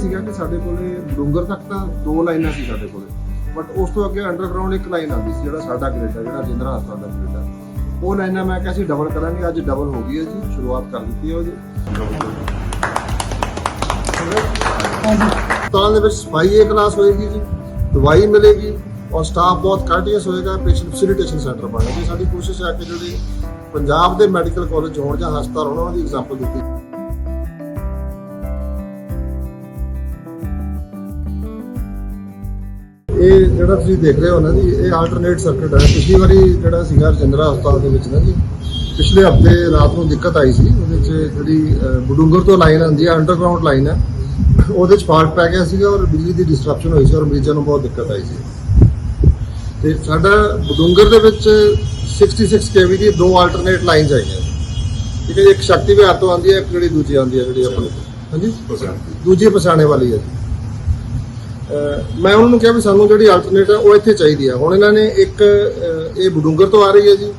ਸੀਗਾ ਕਿ ਸਾਡੇ ਕੋਲੇ ਡੂੰਗਰ ਤੱਕ ਤਾਂ ਦੋ ਲਾਈਨਾਂ ਸੀ ਸਾਡੇ ਕੋਲੇ। ਬਟ ਉਸ ਤੋਂ ਅੱਗੇ ਅੰਡਰਗਰਾਉਂਡ ਇੱਕ ਲਾਈਨ ਆਉਂਦੀ ਸੀ ਜਿਹੜਾ ਸਾਡਾ ਗ੍ਰਿਡ ਹੈ ਜਿਹੜਾ ਜਿੰਦਰਾ ਹਸਪਤਾਲ ਦਾ ਗ੍ਰਿਡ ਹੈ ਉਹ ਲਾਈਨਾਂ ਮੈਂ ਕਿਹਾ ਸੀ ਡਬਲ ਕਰਾਂਗੇ, ਅੱਜ ਡਬਲ ਹੋ ਗਈ ਹੈ ਜੀ, ਸ਼ੁਰੂਆਤ ਕਰ ਦਿੱਤੀ ਹੈ ਉਹਦੀ ਹਸਪਤਾਲਾਂ ਦੇ ਵਿੱਚ ਸਫ਼ਾਈ ਇਹ ਕਲਾਸ ਹੋਏਗੀ ਜੀ, ਦਵਾਈ ਮਿਲੇਗੀ ਔਰ ਸਟਾਫ ਬਹੁਤ ਕਾਰਟੀਅਸ ਹੋਏਗਾ ਪੇਸ਼ੈਂਟ ਫੈਸਿਲਿਟੇਸ਼ਨ ਸੈਂਟਰ ਬਣੇਗਾ ਸਾਡੀ ਕੋਸ਼ਿਸ਼ ਹੈ ਕਿ ਜਿਹੜੇ ਪੰਜਾਬ ਦੇ ਮੈਡੀਕਲ ਕਾਲਜ ਹੋਣ ਜਾਂ ਹਸਪਤਾਲ ਹੋਣ, ਉਹਨਾਂ ਦੀ ਐਗਜ਼ਾਮਪਲ ਦਿੱਤੀ ਇਹ ਜਿਹੜਾ ਤੁਸੀਂ ਦੇਖ ਰਹੇ ਹੋ ਨਾ ਜੀ ਇਹ ਆਲਟਰਨੇਟ ਸਰਕਟ ਹੈ। ਪਿਛਲੀ ਵਾਰੀ ਜਿਹੜਾ ਸੀਗਾ ਰਜਿੰਦਰਾ ਹਸਪਤਾਲ ਦੇ ਵਿੱਚ ਨਾ ਜੀ ਪਿਛਲੇ ਹਫ਼ਤੇ ਰਾਤ ਨੂੰ ਦਿੱਕਤ ਆਈ ਸੀ। ਉਹਦੇ 'ਚ ਜਿਹੜੀ ਬਡੂੰਗਰ ਤੋਂ ਲਾਈਨ ਆਉਂਦੀ ਹੈ ਅੰਡਰਗਰਾਉਂਡ ਲਾਈਨ ਹੈ। ਉਹਦੇ 'ਚ ਫਾਲਟ ਪੈ ਗਿਆ ਸੀਗਾ ਔਰ ਬਿਜਲੀ ਦੀ ਡਿਸਟਰਪਸ਼ਨ ਹੋਈ ਸੀ ਔਰ ਮਰੀਜ਼ਾਂ ਨੂੰ ਬਹੁਤ ਦਿੱਕਤ ਆਈ ਸੀ। ਤੇ ਸਾਡਾ ਬਡੂੰਗਰ ਦੇ ਵਿੱਚ 66 ਕੇਵੀ ਦੀ ਦੋ ਆਲਟਰਨੇਟ ਲਾਈਨਸ ਹੈਗੀਆਂ। ਠੀਕ ਹੈ ਜੀ, ਇੱਕ ਸ਼ਕਤੀ ਵਿਹਾਰ ਤੋਂ ਆਉਂਦੀ ਹੈ ਇੱਕ ਜਿਹੜੀ ਦੂਜੀ ਆਉਂਦੀ ਹੈ ਜਿਹੜੀ ਆਪਣੀ ਹਾਂਜੀ? ਦੂਜੀ ਪਛਾਣੇ ਵਾਲੀ ਹੈ ਜੀ। ਮੈਂ ਉਹਨਾਂ ਨੂੰ ਕਿਹਾ ਵੀ ਸਾਨੂੰ ਜਿਹੜੀ ਆਲਟਰਨੇਟ ਹੈ ਉਹ ਇੱਥੇ ਚਾਹੀਦੀ ਹੈ ਹੁਣ ਇਹਨਾਂ ਨੇ ਇੱਕ ਇਹ ਬਡੂੰਗਰ ਤੋਂ ਆ ਰਹੀ ਹੈ ਜੀ,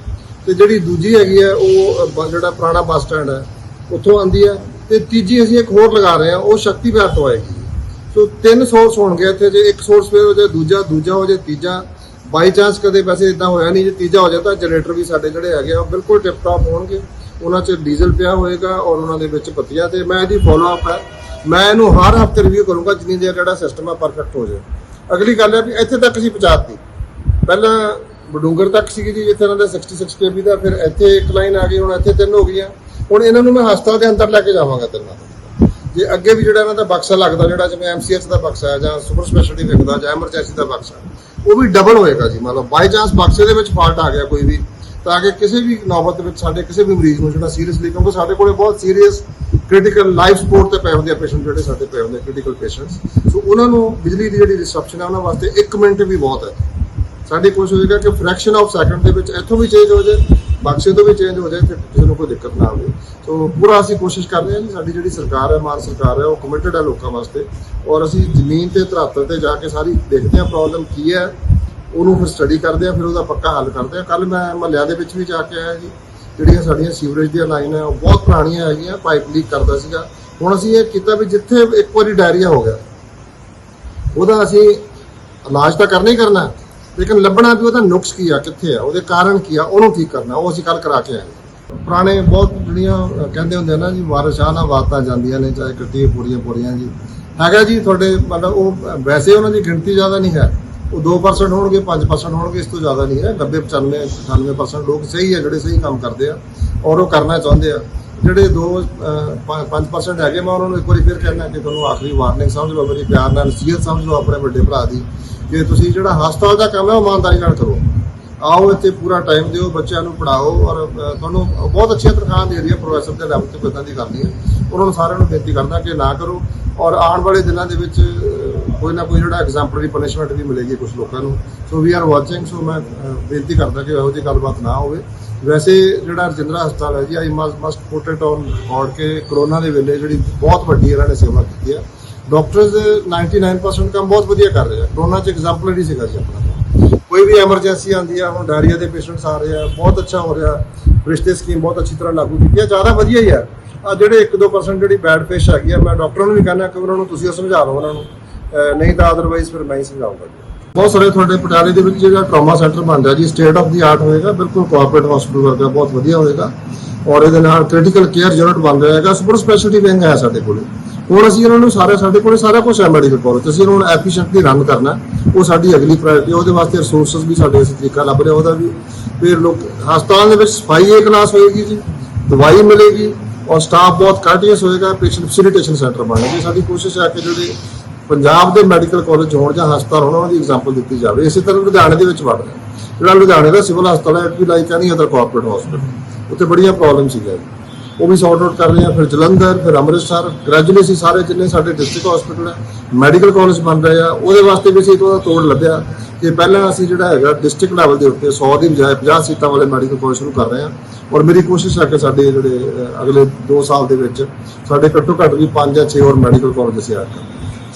ਤੇ ਜਿਹੜੀ ਦੂਜੀ ਹੈਗੀ ਹੈ ਉਹ ਬ- ਜਿਹੜਾ ਪੁਰਾਣਾ ਬੱਸ ਸਟੈਂਡ ਹੈ ਉੱਥੋਂ ਆਉਂਦੀ ਹੈ ਤੇ ਤੀਜੀ ਅਸੀਂ ਇੱਕ ਹੋਰ ਲਗਾ ਰਹੇ ਹਾਂ ਉਹ ਸ਼ਕਤੀ ਵਿਹਾਰ ਤੋਂ ਆਏਗੀ। ਸੋ ਤਿੰਨ ਸੋਰਸ ਹੋਣਗੇ ਇੱਥੇ, ਜੇ ਇੱਕ ਸੋਰਸ ਫੇਰ ਹੋ ਜਾਏ ਦੂਜਾ ਦੂਜਾ ਹੋ ਜਾਏ ਤੀਜਾ। ਬਾਈ ਚਾਂਸ ਕਦੇ ਵੈਸੇ ਇਦਾਂ ਹੋਇਆ ਨਹੀਂ, ਜੇ ਤੀਜਾ ਹੋ ਜਾਏ ਤਾਂ ਜਨਰੇਟਰ ਵੀ ਸਾਡੇ ਜਿਹੜੇ ਹੈਗੇ ਆ, ਉਹ ਬਿਲਕੁਲ ਟਿਪ ਟਾਪ ਹੋਣਗੇ। ਉਹਨਾਂ 'ਚ ਡੀਜ਼ਲ ਪਿਆ ਹੋਏਗਾ ਔਰ ਉਹਨਾਂ ਦੇ ਵਿੱਚ ਪੱਤੀਆਂ ਤੇ ਮੈਂ ਇਹਦੀ ਫੋਲੋ ਅਪ ਹੈ। ਮੈਂ ਇਹਨੂੰ ਹਰ ਹਫ਼ਤੇ ਰਿਵਿਊ ਕਰੂੰਗਾ, ਜਿੰਨੀ ਦੇਰ ਜਿਹੜਾ ਸਿਸਟਮ ਹੈ ਪਰਫੈਕਟ ਹੋ ਜਾਏ। ਅਗਲੀ ਗੱਲ ਹੈ ਵੀ ਇੱਥੇ ਤੱਕ ਅਸੀਂ ਪਹੁੰਚਾਤੀ। ਪਹਿਲਾਂ ਬਡੂੰਗਰ ਤੱਕ ਸੀਗੀ ਜੀ, ਜਿੱਥੇ ਇਹਨਾਂ ਦਾ 66 ਕੇਬੀ ਦਾ, ਫਿਰ ਇੱਥੇ ਇੱਕ ਲਾਈਨ ਆ ਗਈ, ਹੁਣ ਇੱਥੇ ਤਿੰਨ ਹੋ ਗਈਆਂ। ਹੁਣ ਇਹਨਾਂ ਨੂੰ ਮੈਂ ਹਸਪਤਾਲ ਦੇ ਅੰਦਰ ਲੈ ਕੇ ਜਾਵਾਂਗਾ ਤਿੰਨਾਂ ਨੂੰ ਜੇ ਅੱਗੇ ਵੀ ਜਿਹੜਾ ਇਹਨਾਂ ਦਾ ਬਕਸਾ ਲੱਗਦਾ, ਜਿਹੜਾ ਜਿਵੇਂ ਐਮਸੀਐਚ ਦਾ ਬਕਸਾ ਹੈ, ਜਾਂ ਸੁਪਰ ਸਪੈਸ਼ਲਿਟੀ ਵਿਕਦਾ ਜਾਂ ਐਮਰਜੈਂਸੀ ਦਾ ਬਕਸਾ, ਉਹ ਵੀ ਡਬਲ ਹੋਏਗਾ ਜੀ। ਮਤਲਬ ਬਾਈ ਚਾਂਸ ਬਕਸੇ ਦੇ ਵਿੱਚ ਫਾਲਟ ਆ ਗਿਆ ਕੋਈ ਵੀ। ਤਾਂ ਕਿ ਕਿਸੇ ਵੀ ਨੌਬਤ ਵਿੱਚ ਸਾਡੇ ਕਿਸੇ ਵੀ ਮਰੀਜ਼ ਨੂੰ ਜਿਹੜਾ ਸੀਰੀਅਸਲੀ ਕਿਉਂਕਿ ਸਾਡੇ ਕੋਲੇ ਬਹੁਤ ਸੀਰੀਅਸ ਕ੍ਰਿਟੀਕਲ ਲਾਈਫ ਸਪੋਰਟ ਤੇ ਪਏ ਹੁੰਦੇ ਆ ਪੇਸ਼ੈਂਟ ਜਿਹੜੇ ਸਾਡੇ ਪਏ ਹੁੰਦੇ ਕ੍ਰਿਟੀਕਲ ਪੇਸ਼ੈਂਟਸ ਸੋ ਉਹਨਾਂ ਨੂੰ ਬਿਜਲੀ ਦੀ ਜਿਹੜੀ ਰਿਸੈਪਸ਼ਨ ਹੈ ਉਹਨਾਂ ਵਾਸਤੇ 1 ਮਿੰਟ ਵੀ ਬਹੁਤ ਹੈ। ਸਾਡੀ ਕੋਸ਼ਿਸ਼ ਹੋਏਗਾ ਕਿ ਫ੍ਰੈਕਸ਼ਨ ਆਫ ਸੈਕਿੰਡ ਦੇ ਵਿੱਚ ਇੱਥੋਂ ਵੀ ਚੇਂਜ ਹੋ ਜਾਏ, ਬਕਸੇ ਤੋਂ ਵੀ ਚੇਂਜ ਹੋ ਜਾਏ, ਤੇ ਕਿਸੇ ਨੂੰ ਕੋਈ ਦਿੱਕਤ ਨਾ ਆਵੇ। ਸੋ ਪੂਰਾ ਅਸੀਂ ਕੋਸ਼ਿਸ਼ ਕਰ ਰਹੇ ਹਾਂ ਜੀ, ਸਾਡੀ ਜਿਹੜੀ ਸਰਕਾਰ ਹੈ, ਮਾਨ ਸਰਕਾਰ ਹੈ, ਉਹ ਕਮਿਟਡ ਹੈ ਲੋਕਾਂ ਵਾਸਤੇ। ਔਰ ਅਸੀਂ ਜ਼ਮੀਨ ਤੇ ਧਰਾਤਲ ਤੇ ਜਾ ਕੇ ਸਾਰੀ ਦੇਖਦੇ ਹਾਂ ਪ੍ਰੋਬਲਮ ਕੀ ਹੈ। ਉਹਨੂੰ ਫਿਰ ਸਟੱਡੀ ਕਰਦੇ ਆ, ਫਿਰ ਉਹਦਾ ਪੱਕਾ ਹੱਲ ਕਰਦੇ ਆ। ਕੱਲ ਮੈਂ ਮਹੱਲਿਆਂ ਦੇ ਵਿੱਚ ਵੀ ਜਾ ਕੇ ਆਇਆ ਜੀ, ਜਿਹੜੀਆਂ ਸਾਡੀਆਂ ਸੀਵਰੇਜ ਦੀਆਂ ਲਾਈਨਾਂ ਉਹ ਬਹੁਤ ਪੁਰਾਣੀਆਂ ਹੈਗੀਆਂ ਪਾਈਪ ਲੀਕ ਕਰਦਾ ਸੀਗਾ। ਹੁਣ ਅਸੀਂ ਇਹ ਕੀਤਾ ਵੀ ਜਿੱਥੇ ਇੱਕ ਵਾਰੀ ਡਾਇਰੀਆ ਹੋ ਗਿਆ, ਉਹਦਾ ਅਸੀਂ ਇਲਾਜ ਤਾਂ ਕਰਨਾ ਹੀ ਕਰਨਾ, ਲੇਕਿਨ ਲੱਭਣਾ ਵੀ ਉਹਦਾ ਨੁਕਸ ਕੀ ਆ, ਕਿੱਥੇ ਆ, ਉਹਦੇ ਕਾਰਨ ਕੀ ਆ, ਉਹਨੂੰ ਠੀਕ ਕਰਨਾ, ਉਹ ਅਸੀਂ ਕੱਲ ਕਰਾ ਕੇ ਆਏ ਪੁਰਾਣੇ ਬਹੁਤ ਜਿਹੜੀਆਂ ਕਹਿੰਦੇ ਹੁੰਦੇ ਆ ਨਾ ਜੀ, ਵਾਰਸ਼ਾਂ ਨਾਲ ਬਾਤਾਂ ਜਾਂਦੀਆਂ ਨੇ, ਚਾਹੇ ਕੱਟੀਆਂ ਪੂਰੀਆਂ ਪੂਰੀਆਂ ਜੀ। ਹੈਗਾ ਜੀ, ਤੁਹਾਡੇ ਮਤਲਬ ਉਹ, ਵੈਸੇ ਉਹਨਾਂ ਦੀ ਗਿਣਤੀ ਜ਼ਿਆਦਾ ਨਹੀਂ ਹੈ। ਉਹ 2% ਹੋਣਗੇ 5% ਹੋਣਗੇ, ਇਸ ਤੋਂ ਜ਼ਿਆਦਾ ਨਹੀਂ ਹੈ। 90 95 98% ਲੋਕ ਸਹੀ ਹੈ, ਜਿਹੜੇ ਸਹੀ ਕੰਮ ਕਰਦੇ ਆ ਔਰ ਉਹ ਕਰਨਾ ਚਾਹੁੰਦੇ ਆ। ਜਿਹੜੇ 2 5% ਹੈਗੇ, ਮੈਂ ਉਹਨਾਂ ਨੂੰ ਇੱਕ ਵਾਰੀ ਫਿਰ ਕਹਿਣਾ ਕਿ ਤੁਹਾਨੂੰ ਆਖਰੀ ਵਾਰਨਿੰਗ ਸਮਝ ਲਓ, ਮੇਰੀ ਪਿਆਰ ਨਾਲ ਨਸੀਹਤ ਸਮਝ ਲਓ ਆਪਣੇ ਵੱਡੇ ਭਰਾ ਦੀ। ਕਿ ਤੁਸੀਂ ਜਿਹੜਾ ਹਸਪਤਾਲ ਦਾ ਕੰਮ ਹੈ, ਉਹ ਇਮਾਨਦਾਰੀ ਨਾਲ ਕਰੋ। ਆਓ, ਇੱਥੇ ਪੂਰਾ ਟਾਈਮ ਦਿਓ, ਬੱਚਿਆਂ ਨੂੰ ਪੜਾਓ ਔਰ ਤੁਹਾਨੂੰ ਬਹੁਤ ਅੱਛੀਆਂ ਤਨਖਾਹਾਂ ਦੇ ਰਹੀ ਹੈ, ਪ੍ਰੋਫੈਸਰ ਦੇ ਲੈਵਲ ਤੇ ਕੋਈ ਦੀ ਗੱਲ ਨਹੀਂ ਹੈ। ਉਹਨਾਂ ਨੂੰ ਸਾਰਿਆਂ ਨੂੰ ਬੇਨਤੀ ਕਰਦਾ ਕਿ ਨਾ ਕਰੋ ਔਰ ਆਉਣ ਵਾਲੇ ਦਿਨਾਂ ਦੇ ਵਿੱਚ ਕੋਈ ਨਾ ਕੋਈ ਜਿਹੜਾ ਐਗਜ਼ਾਮਪਲਰੀ ਪਨਿਸ਼ਮੈਂਟ ਵੀ ਮਿਲੇਗੀ ਕੁਝ ਲੋਕਾਂ ਨੂੰ। ਸੋ ਵੀ ਆਰ ਵਾਚਿੰਗ ਸੋ ਮੈਂ ਬੇਨਤੀ ਕਰਦਾ ਕਿ ਇਹੋ ਜਿਹੀ ਗੱਲਬਾਤ ਨਾ ਹੋਵੇ। ਵੈਸੇ ਜਿਹੜਾ ਰਜਿੰਦਰਾ ਹਸਪਤਾਲ ਹੈ ਜੀ I must put it on record ਕਿ ਕਰੋਨਾ ਦੇ ਵੇਲੇ ਜਿਹੜੀ ਬਹੁਤ ਵੱਡੀ ਇਹਨਾਂ ਨੇ ਸੇਵਾ ਕੀਤੀ ਹੈ। ਡਾਕਟਰਸ 99% ਕੰਮ ਬਹੁਤ ਵਧੀਆ ਕਰ ਰਹੇ ਆ। ਕਰੋਨਾ ਚ ਐਗਜ਼ਾਮਪਲਰੀ ਸੀਗਾ ਜੀ ਆਪਣਾ। ਕੋਈ ਵੀ ਐਮਰਜੈਂਸੀ ਆਉਂਦੀ ਆ, ਹੁਣ ਡਾਇਰੀਆ ਦੇ ਪੇਸ਼ੈਂਟਸ ਆ ਰਹੇ ਆ, ਬਹੁਤ ਅੱਛਾ ਹੋ ਰਿਹਾ। ਰਿਸ਼ਤੇ ਸਕੀਮ ਬਹੁਤ ਅੱਛੀ ਤਰ੍ਹਾਂ ਲਾਗੂ ਕੀਤੀ ਹੈ ਜ਼ਿਆਦਾ ਵਧੀਆ ਹੀ ਆ। ਆ ਜਿਹੜੇ 1-2% ਜਿਹੜੀ ਬੈਡ ਫਿਸ਼ ਹੈਗੀ ਆ, ਮੈਂ ਡਾਕਟਰਾਂ ਨੂੰ ਵੀ ਕਹਿੰਦਾ ਕਿ ਉਹਨਾਂ ਨੂੰ ਤੁਸੀਂ ਉਹ ਸਮਝਾ ਲਓ ਉਹਨਾਂ ਨੂੰ। ਨਹੀਂ ਤਾਂ ਅਦਰਵਾਈਜ਼ ਫਿਰ ਮੈਂ ਹੀ ਸਮਝਾਉਂਗਾ ਬਹੁਤ ਸਾਰੇ ਤੁਹਾਡੇ ਪਟਿਆਲੇ ਦੇ ਵਿੱਚ ਜਿਹੜਾ ਟਰਾਮਾ ਸੈਂਟਰ ਬਣ ਰਿਹਾ ਜੀ ਸਟੇਟ ਆਫ ਦੀ ਆਰਟ ਹੋਏਗਾ, ਬਿਲਕੁਲ ਕੋਆਪਰੇਟ ਹਸਪੀਟਲ ਵਰਗਾ, ਬਹੁਤ ਵਧੀਆ ਹੋਏਗਾ। ਔਰ ਇਹਦੇ ਨਾਲ ਕ੍ਰਿਟੀਕਲ ਕੇਅਰ ਯੂਨਿਟ ਬਣ ਰਿਹਾ ਹੈਗਾ ਸੁਪਰ ਸਪੈਸ਼ਲਿਟੀ ਵਿੰਗ ਹੈ ਸਾਡੇ ਕੋਲੇ। ਹੁਣ ਅਸੀਂ ਇਹਨਾਂ ਨੂੰ ਸਾਰੇ ਸਾਡੇ ਕੋਲੇ ਸਾਰਾ ਕੁਝ ਹੈ ਮੈਡੀਕਲ ਕਾਲਜ ਅਸੀਂ ਇਹਨਾਂ ਨੂੰ ਐਫੀਸ਼ੀਐਂਟਲੀ ਰਨ ਕਰਨਾ ਉਹ ਸਾਡੀ ਅਗਲੀ ਪ੍ਰਾਇੋਰਟੀ ਉਹਦੇ ਵਾਸਤੇ ਰਿਸੋਰਸਸ ਵੀ ਸਾਡੇ ਅਸੀਂ ਤਰੀਕਾ ਲੱਭ ਰਿਹਾ ਉਹਦਾ ਵੀ। ਫਿਰ ਲੋਕ ਹਸਪਤਾਲ ਦੇ ਵਿੱਚ ਸਫ਼ਾਈ ਇੱਕ ਕਲਾਸ ਹੋਏਗੀ ਜੀ, ਦਵਾਈ ਮਿਲੇਗੀ, ਔਰ ਸਟਾਫ ਬਹੁਤ ਕਾਰਟੀਅਸ ਹੋਏਗਾ ਪੇਸ਼ੈਂਟ ਫੈਸਿਲਿਟੇਸ਼ਨ ਸੈਂਟਰ ਬਣੇਗਾ ਸਾਡੀ ਕੋਸ਼ਿਸ਼ ਹੈ ਕਿ ਜਿਹੜੇ ਪੰਜਾਬ ਦੇ ਮੈਡੀਕਲ ਕਾਲਜ ਹੋਣ ਜਾਂ ਹਸਪਤਾਲ ਹੋਣ, ਉਹਨਾਂ ਦੀ ਐਗਜ਼ਾਮਪਲ ਦਿੱਤੀ ਜਾਵੇ। ਇਸੇ ਤਰ੍ਹਾਂ ਲੁਧਿਆਣੇ ਦੇ ਵਿੱਚ ਵੜ ਰਿਹਾ। ਜਿਹੜਾ ਲੁਧਿਆਣੇ ਦਾ ਸਿਵਲ ਹਸਪਤਾਲ ਹੈ ਵੀ like any other cooperate hospital ਉੱਥੇ ਬੜੀਆਂ ਪ੍ਰੋਬਲਮ ਸੀਗਾ ਉਹ ਵੀ ਸੌਰਟ ਆਊਟ ਕਰ ਰਹੇ ਆ। ਫਿਰ ਜਲੰਧਰ, ਫਿਰ ਅੰਮ੍ਰਿਤਸਰ ਗ੍ਰੈਜੂਅਲੀ ਸੀ ਸਾਰੇ ਜਿੰਨੇ ਸਾਡੇ ਡਿਸਟ੍ਰਿਕਟ ਹਸਪੀਟਲ ਹੈ ਮੈਡੀਕਲ ਕਾਲਜ ਬਣ ਰਹੇ ਆ। ਉਹਦੇ ਵਾਸਤੇ ਵੀ ਅਸੀਂ ਉਹਦਾ ਤੋੜ ਲੱਭਿਆ ਕਿ ਪਹਿਲਾਂ ਅਸੀਂ ਜਿਹੜਾ ਹੈਗਾ ਡਿਸਟ੍ਰਿਕਟ ਲੈਵਲ ਦੇ ਉੱਤੇ 100 ਦੀ ਬਜਾਏ 50 ਸੀਟਾਂ ਵਾਲੇ ਮੈਡੀਕਲ ਕਾਲਜ ਸ਼ੁਰੂ ਕਰ ਰਹੇ ਆ। ਔਰ ਮੇਰੀ ਕੋਸ਼ਿਸ਼ ਹੈ ਕਿ ਸਾਡੇ ਜਿਹੜੇ ਅਗਲੇ 2 ਸਾਲ ਦੇ ਵਿੱਚ ਸਾਡੇ ਘੱਟੋ ਘੱਟ ਵੀ 5 ਜਾਂ 6 ਹੋਰ ਮੈਡੀਕਲ ਕਾਲਜ ਅਸੀਂ ਐਡ ਕਰਾਂਗੇ